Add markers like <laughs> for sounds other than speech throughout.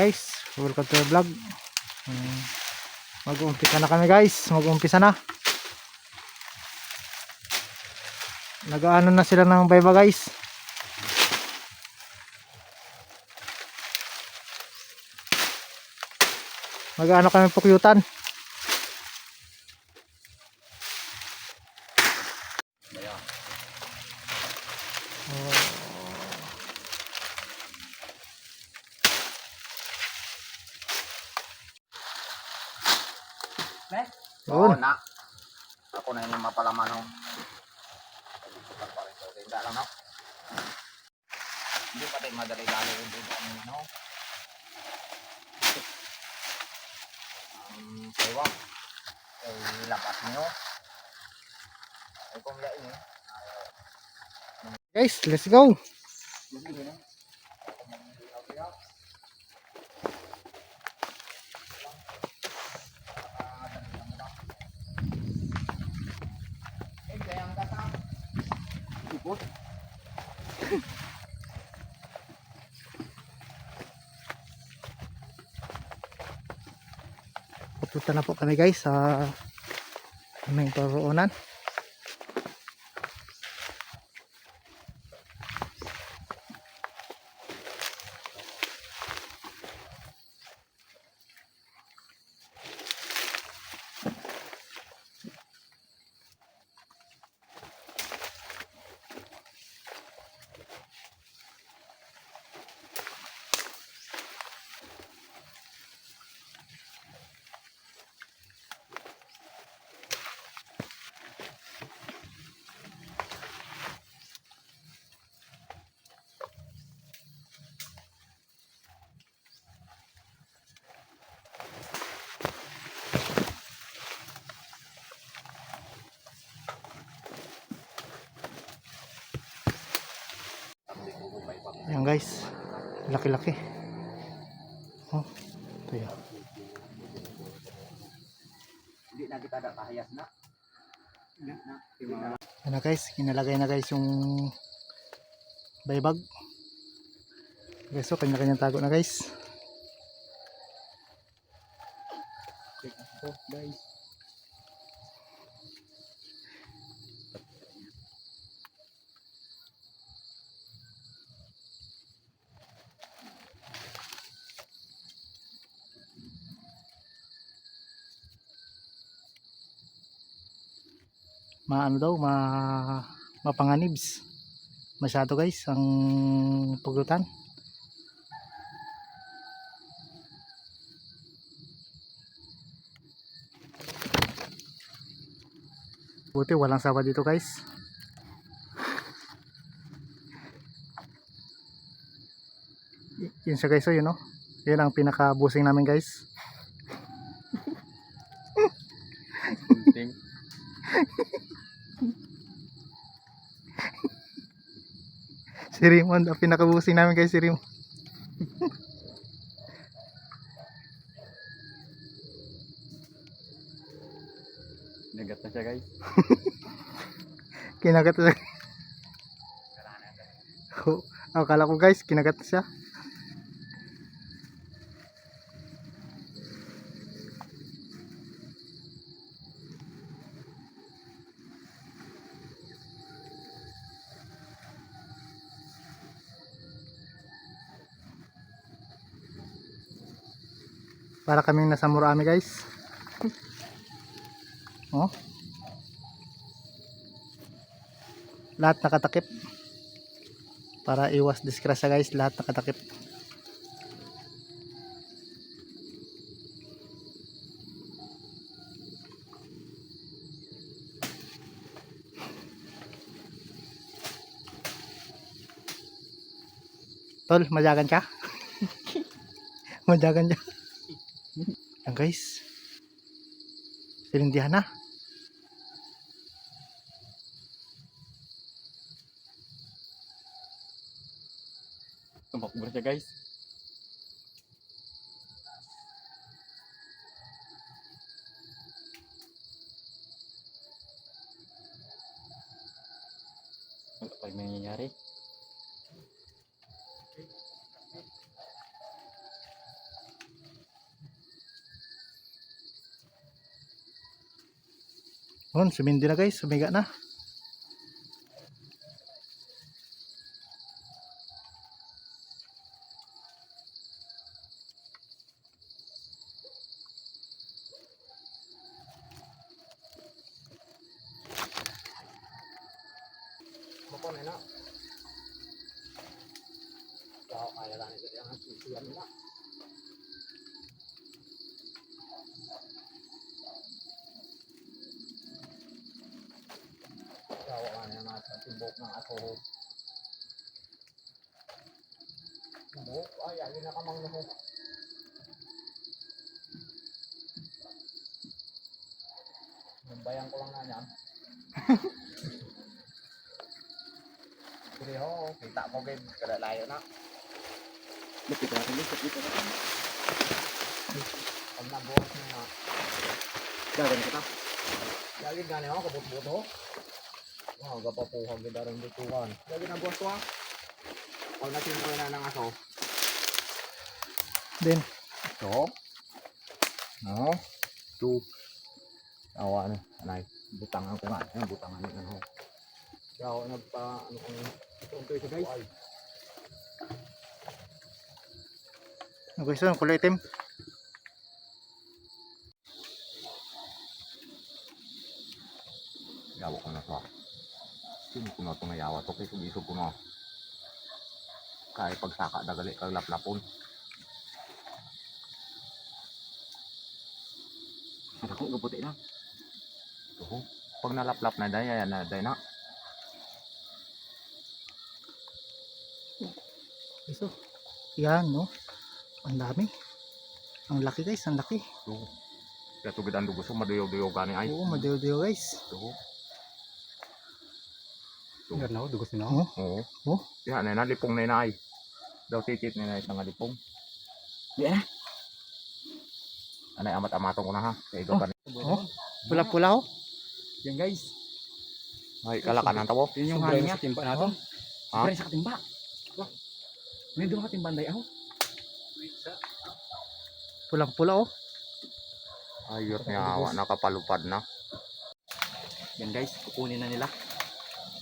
guys, welcome to the vlog. Um, mag-uumpisa na kami guys, mag-uumpisa na. Nag-ano na sila ng bayba guys. Mag-ano kami pukyutan. Ako na yung mapalaman ho. Hindi lang no. Hindi pa tayo madali lalo yung dito ang no. Um, ewa. Ay labas niyo. Ay kung yain eh. Guys, let's go. Hindi na. Pupunta na po kami guys sa aming paroonan. Ayan guys. Laki-laki. Oh, ito yun. Hindi na kita ada kahayas na. Ayan na guys, kinalagay na guys yung baybag. Guys, so kanya-kanyang tago na guys. Oh, guys. Maano daw, ma mapanganibs. Masyado guys ang paglutan. Buti walang sawa dito guys. Yun siya guys, oh, yun oh. Yun ang pinaka-busing namin guys. Si Raymond, ang pinaka-busing namin guys, si Raymond. <laughs> Nagat na siya guys. Kinagat na siya. Oh, akala ko guys, kinagat na siya. Para kaming nasa Murami guys. Oh. Lahat nakatakip. Para iwas disgrasya guys, lahat nakatakip. Tol, majagan ka? <laughs> majagan ka? Guys. Silindihan na. Tumakbo siya guys. Yun, sumindi na guys. Sumiga na. Bako na na. Kaya kaya lang ito yung ka na na sa tibok ng ako. Tibok? Ay, alin na kamang naho. Nambayan ko lang na niyan. <laughs> Sige ho, kita mo game, kada layo na. Lapit natin lapit natin. Pag nabuhat mo na, Gagawin kita. lagi gani ako, kabut-but ho. Oh, gapapuhag ganda rin bitukan. Lagi nabuhat ko ha. Pag nasimpoy na ng aso. Then, Ito. No. Two. Awa na, anay. Butangan ko nga. Ayan, butangan yun ano. Kaya ako nagpa, ano kung, ito ito guys. Ay, ang gusto ng kulay itim. yawa ko na to. Sino ko na ito nga yawa to? Kaya isog ko na. Kaya pagsaka dagali kag laplapon. Kong gaputi na. Ito. Pag nalaplap na daya, na daya na. Gusto. Yan, no? Ang dami. Ang laki guys, ang laki. Ito. Kaya ito gidang dugo so maduyaw-duyaw gani ay. Oo, madiyo-diyo guys. Ito. Meron ako, dugos na ako. Oo. Oh. Yan, na nalipong na inay. Daw titit na inay nga lipong. Di na. Anay amat-amatong ko na ha. Kaya ikaw Oh. ka Oh. Pula-pula oh. Yan guys. Ay, kalakan ng tawo. Yun yung hangin sa timba natin. Ha? Sobrang sa katimba. May doon ka timbanday ako. Pulang-pula oh. Ayot niya awa, nakapalupad na. Yan guys, kukunin na nila.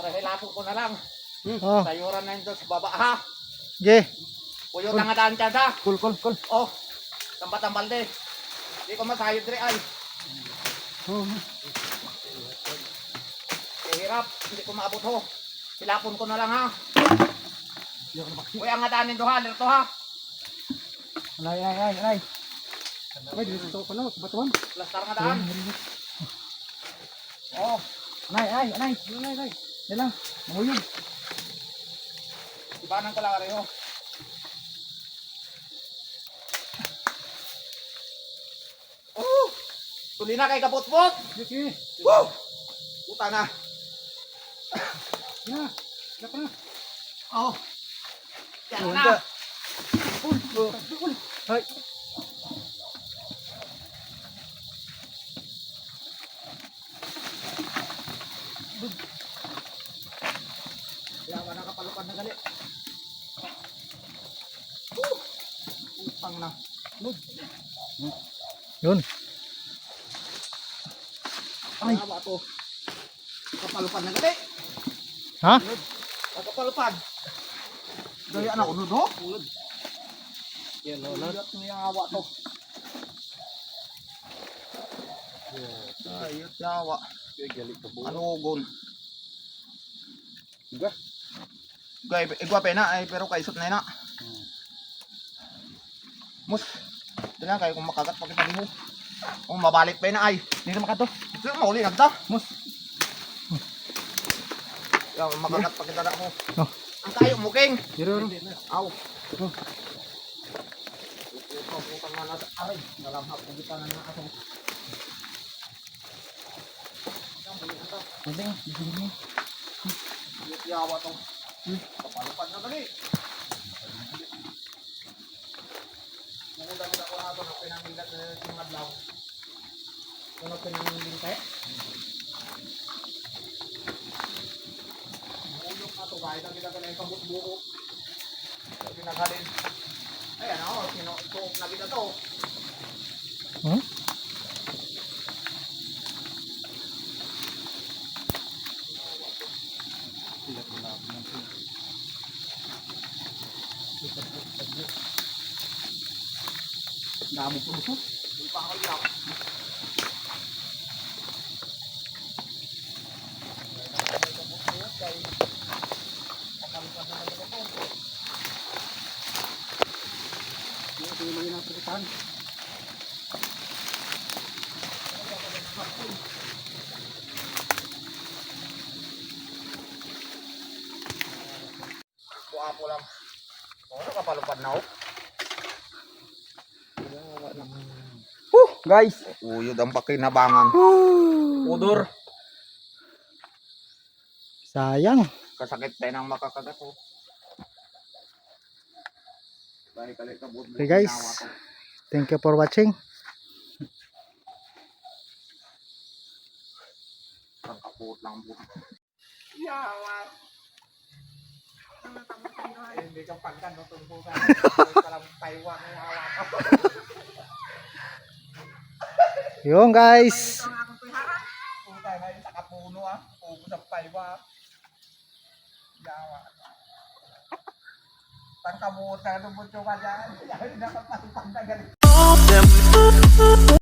Para hilapon ko na lang. Oh. Sayuran na yun doon sa baba ha. Je. Puyo na nga daan dyan ha. Cool, cool, cool. Oh. Tambal-tambal de. Di ko masayod dre ay. Oh. Kahirap. Hindi ko maabot ho. Hilapon ko na lang ha. Uy, ang ngadanin do ha. Lirto ha. Alay, alay, alay, alay. Ay, dito ko na, batuan. Plastar nga daan. Oh. Alay, alay, alay, alay, alay. Yan lang, mahuyog. Ibanan ko lang areho. Oh! Tuli na kay kapot-pot! Sige, Woo! Puta na. na, dapat na. Oh. Yan na. anda. Ay. Kaya ka nakapalupad na gali. Woo! Putang na. Yun. Ay. Ay. to. Kapalupad na gali. Ha? Kapalupad. Daya na unod ho. Unod. Yan o, Unod niya awa to. Ayot niya awa. Anugon. Iga. Gay, igwa pa na ay pero kaisot na na. Mus. Tingnan kayo kung makagat pa kita mo. Kung mabalik pa na ay. Hindi na makato. Sino mauli nagta? Mus. Yung makagat pa kita na mo. Oh. Ang kayo mo king. Pero, Aw. Oh. Ito putang mana sa aray. Nalamhap ko kita na na ato. Hindi nga. Yawa to. Kapalupad na dali. Ako na ito na na yung adlaw. Ano pinangilat eh? Mahulog na ito kahit ang kita na yung buo. Pinaghalin. Ayan ako, sinuot na kita to. Naamog ko gusto. Ito yung nasakitan. Buapo lang. Oh, nakapalupad na ako. Guys. Uyod ang pakinabangan. <sighs> Odor. sayang. Kasakit tayo ng makakagat buot. Okay guys. Thank you for watching. Ang kaput lang buot. Yawa. Eh, Hindi ka pagkan no tumpukan. Kalam Taiwan yawa ka. Yung guys. Puta na yung sakapuno ah. Pugo sa Taiwan. Yawa. Tangkabutan ng butyo ka dyan. Hindi na galit.